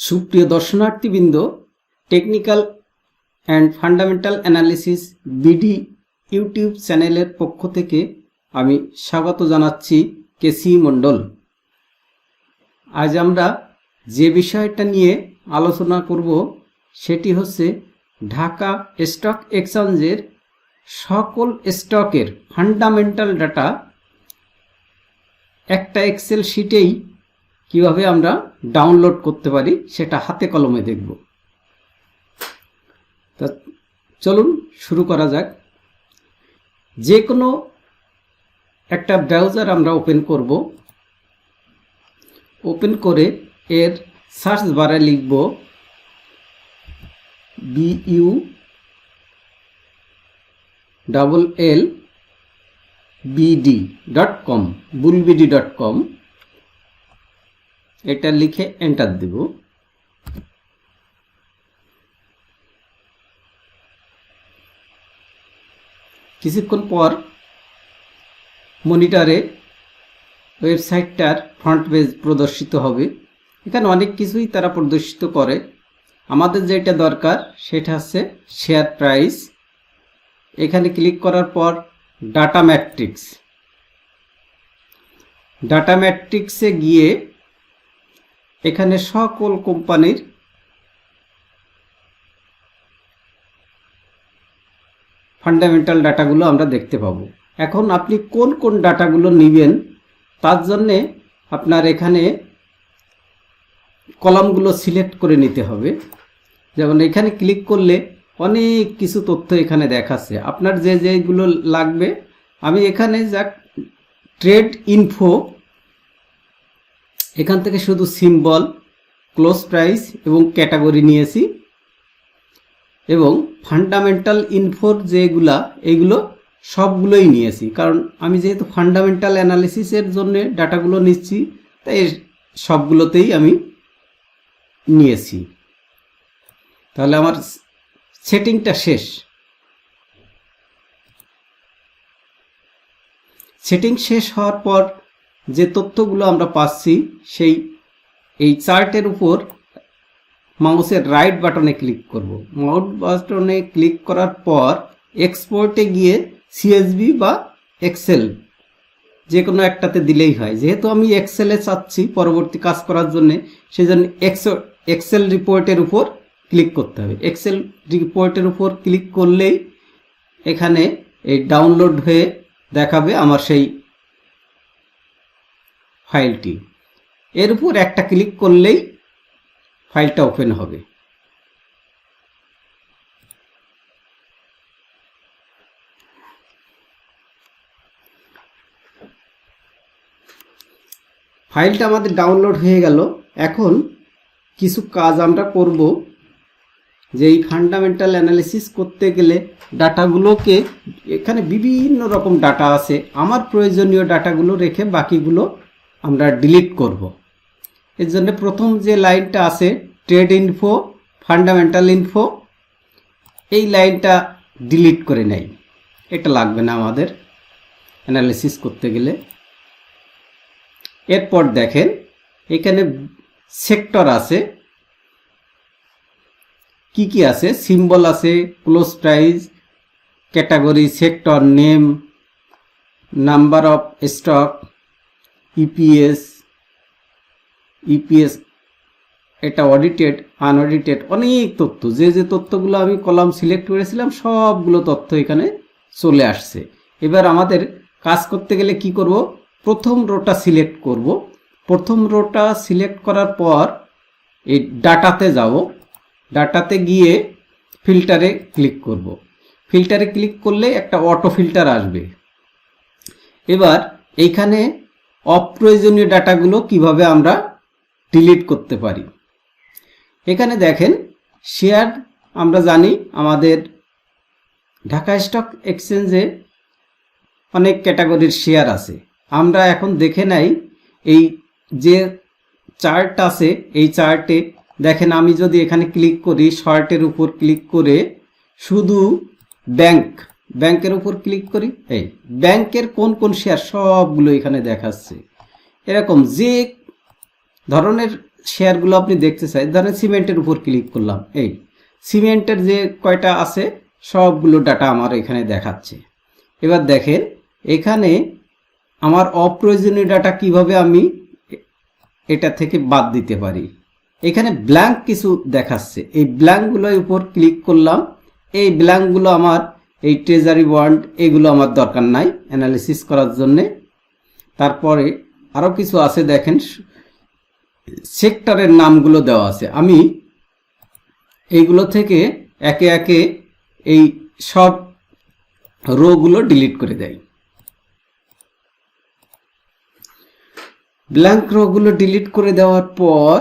সুপ্রিয় দর্শনার্থীবৃন্দ technical and fundamental analysis BD YouTube চ্যানেলের পক্ষ থেকে আমি স্বাগত জানাচ্ছি কেসি মণ্ডল আজ আমরা যে বিষয়টা নিয়ে আলোচনা করব, সেটি হচ্ছে ঢাকা স্টক এক্সচেঞ্জের সকল স্টকের ফান্ডামেন্টাল ডাটা একটা এক্সেল শিটেই কীভাবে আমরা ডাউনলোড করতে পারি সেটা হাতে কলমে দেখব। তা চলুন শুরু করা যাক। যে কোনো একটা ব্রাউজার আমরা ওপেন করব। ওপেন করে এর সার্চ বারে লিখব B U double L BD dot com bulbd dot com এটা লিখে এন্টার দেব। কিছুক্ষণ পর মনিটরে ওয়েবসাইটটার ফ্রন্ট পেজ প্রদর্শিত হবে। এখানে অনেক কিছুই তারা প্রদর্শিত করে। আমাদের যেটা দরকার সেটা হচ্ছে শেয়ার প্রাইস এখানে ক্লিক করার পর ডাটা ম্যাট্রিক্স ডাটা ম্যাট্রিক্সে গিয়ে এখানে সকল কোম্পানির ফান্ডামেন্টাল ডাটাগুলো আমরা দেখতে পাবো। এখন আপনি কোন কোন ডাটাগুলো নেবেন, তার জন্যে আপনার এখানে কলামগুলো সিলেক্ট করে নিতে হবে। যেমন এখানে ক্লিক করলে অনেক কিছু তথ্য এখানে দেখাচ্ছে। আপনার যে যেগুলো লাগবে, আমি এখানে যা ট্রেড ইনফো এখান থেকে শুধু সিম্বল ক্লোজ প্রাইস এবং ক্যাটাগরি নিয়েছি। এবং ফান্ডামেন্টাল ইনফোর যেগুলা, এগুলো সবগুলোই নিয়েছি। কারণ আমি যেহেতু ফান্ডামেন্টাল অ্যানালিসিসের জন্য ডাটাগুলো নিচ্ছি, তাই সবগুলোতেই আমি নিয়েছি। তাহলে আমার সেটিংটা শেষ। সেটিং শেষ হওয়ার পর যে তথ্যগুলো আমরা পাচ্ছি, সেই, এই চার্টের উপর মাউসের রাইট বাটনে ক্লিক করব। মাউস বাটনে ক্লিক করার পর এক্সপোর্টে গিয়ে সিএসবি বা এক্সেল যে কোনো একটাতে দিলেই হয়। যেহেতু আমি এক্সেলে চাচ্ছি পরবর্তী কাজ করার জন্যে সেই জন্য এক্সেল রিপোর্টের উপর ক্লিক করতে হবে। এক্সেল রিপোর্টের উপর ক্লিক করলেই এখানে এই ডাউনলোড হয়ে দেখাবে আমার সেই ফাইলটি। এর উপর একটা ক্লিক করলেই ফাইলটা ওপেন হবে। ফাইলটা আমাদের ডাউনলোড হয়ে গেল। এখন কিছু কাজ আমরা করব, যে এই ফান্ডামেন্টাল অ্যানালিসিস করতে গেলে ডাটাগুলোকে, এখানে বিভিন্ন রকম ডাটা আছে। আমার প্রয়োজনীয় ডাটাগুলো রেখে বাকিগুলো আমরা ডিলিট করব। এর জন্য প্রথম যে লাইনটা আছে ট্রেড ইনফো ফান্ডামেন্টাল ইনফো এই লাইনটা ডিলিট করে নেই। এটা লাগবে না আমাদের অ্যানালিসিস করতে গেলে। এরপর দেখেন, এখানে সেক্টর আছে। কি কি আছে? সিম্বল আছে close price category sector name number of stock EPS EPS এটা অডিটেড আনঅডিটেড অনেক তথ্য। যে যে তথ্যগুলো আমি কলাম সিলেক্ট করেছিলাম, সবগুলো তথ্য এখানে চলে আসছে। এবার আমাদের কাজ করতে গেলে কি করব? প্রথম রোটা সিলেক্ট করব। প্রথম রোটা সিলেক্ট করার পর এই ডাটাতে যাব। ডাটাতে গিয়ে ফিল্টারে ক্লিক করব। ফিল্টারে ক্লিক করলে একটা অটো ফিল্টার আসবে। এবার এইখানে অপ্রয়োজনীয় ডাটাগুলো কীভাবে আমরা ডিলিট করতে পারি। এখানে দেখেন শেয়ার আমরা জানি আমাদের ঢাকা স্টক এক্সচেঞ্জে অনেক ক্যাটাগরির শেয়ার আছে। আমরা এখন দেখে নাই এই যে চার্ট আছে, এই চার্টে দেখেন আমি যদি এখানে ক্লিক করি শর্টের উপর ক্লিক করে শুধু ব্যাংক ব্যাংকের উপর ক্লিক করি, এই ব্যাংকের কোন কোন শেয়ার সবগুলো এখানে দেখাচ্ছে। এরকম যে ধরনের শেয়ারগুলো আপনি দেখতে চাই ধরেন সিমেন্টের উপর ক্লিক করলাম, এই সিমেন্টের যে কয়টা আছে সবগুলো ডাটা আমার এখানে দেখাচ্ছে। এবার দেখেন, এখানে আমার অপ্রয়োজনীয় ডাটা কীভাবে আমি এটা থেকে বাদ দিতে পারি। এখানে ব্ল্যাঙ্ক কিছু দেখাচ্ছে, এই ব্ল্যাঙ্কগুলোর উপর ক্লিক করলাম, এই ব্ল্যাঙ্কগুলো আমার এই ট্রেজারি বন্ড এগুলো আমার দরকার নাই অ্যানালিসিস করার জন্যে। তারপরে আরও কিছু আছে দেখেন সেক্টরের নামগুলো দেওয়া আছে। আমি এইগুলো থেকে একে একে এই সব রোগুলো ডিলিট করে দেয় ব্ল্যাঙ্ক রোগুলো ডিলিট করে দেওয়ার পর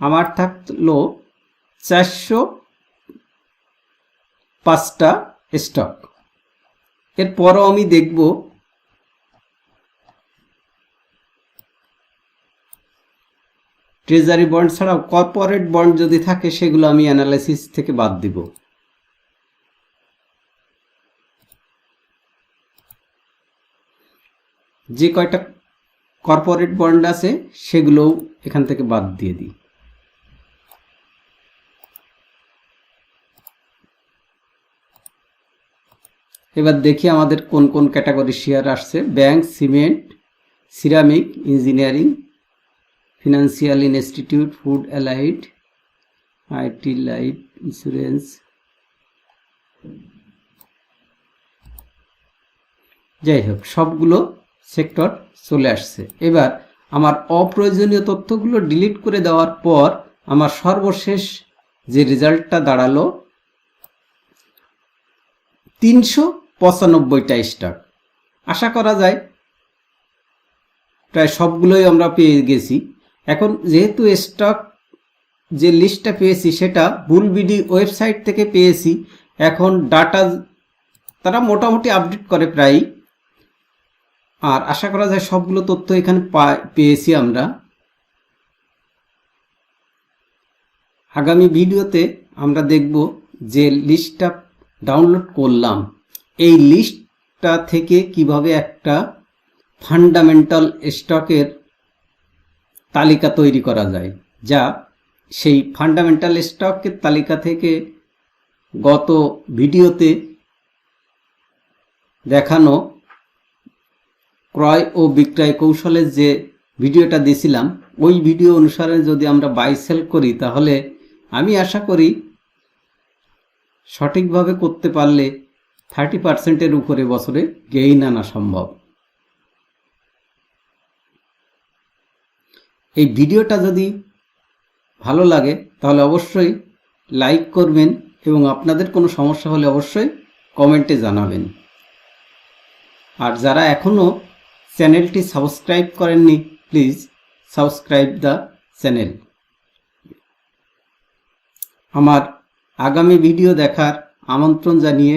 আমার থাকল চারশো পাঁচটা স্টক। এরপরও আমি দেখব ট্রেজারি বন্ড ছাড়াও কর্পোরেট বন্ড যদি থাকে, সেগুলো আমি অ্যানালাইসিস থেকে বাদ দিব। যে কয়টা কর্পোরেট বন্ড আছে, সেগুলোও এখান থেকে বাদ দিয়ে দিই। এবার দেখি আমাদের কোন কোন ক্যাটাগরি শেয়ার আসছে। Bank, cement, ceramic, engineering, financial institute, food allied, IT life insurance. যাই হোক, সবগুলো সেক্টর চলে আসছে। এবার আমার অপ্রয়োজনীয় তথ্যগুলো ডিলিট করে দেওয়ার পর আমার সর্বশেষ যে রেজাল্টটা দাঁড়াল, তিনশো পঁচানব্বইটা স্টক আশা করা যায় প্রায় সবগুলোই আমরা পেয়ে গেছি। এখন যেহেতু স্টক যে লিস্টটা পেয়েছি, সেটা বুলবিডি ওয়েবসাইট থেকে পেয়েছি। এখন ডাটা তারা মোটামুটি আপডেট করে প্রায় আর আশা করা যায় সবগুলো তথ্য এখানে পেয়েছি আমরা। আগামী ভিডিওতে আমরা দেখব যে লিস্টটা ডাউনলোড করলাম। এই লিস্টটা থেকে কীভাবে একটা ফান্ডামেন্টাল স্টকের তালিকা তৈরি করা যায়, যা সেই ফান্ডামেন্টাল স্টকের তালিকা থেকে গত ভিডিওতে দেখানো ক্রয় ও বিক্রয় কৌশলের যে ভিডিওটা দিয়েছিলাম, ওই ভিডিও অনুসারে যদি আমরা বাই সেল করি, তাহলে আমি আশা করি সঠিকভাবে করতে পারলে থার্টি পার্সেন্টের উপরে বছরে গেইন আনা সম্ভব। এই ভিডিওটা যদি ভালো লাগে, তাহলে অবশ্যই লাইক করবেন এবং আপনাদের কোনো সমস্যা হলে অবশ্যই কমেন্টে জানাবেন। আর যারা এখনও চ্যানেলটি সাবস্ক্রাইব করেননি, প্লিজ সাবস্ক্রাইব দ্য চ্যানেল। আমার আগামী ভিডিও দেখার আমন্ত্রণ জানিয়ে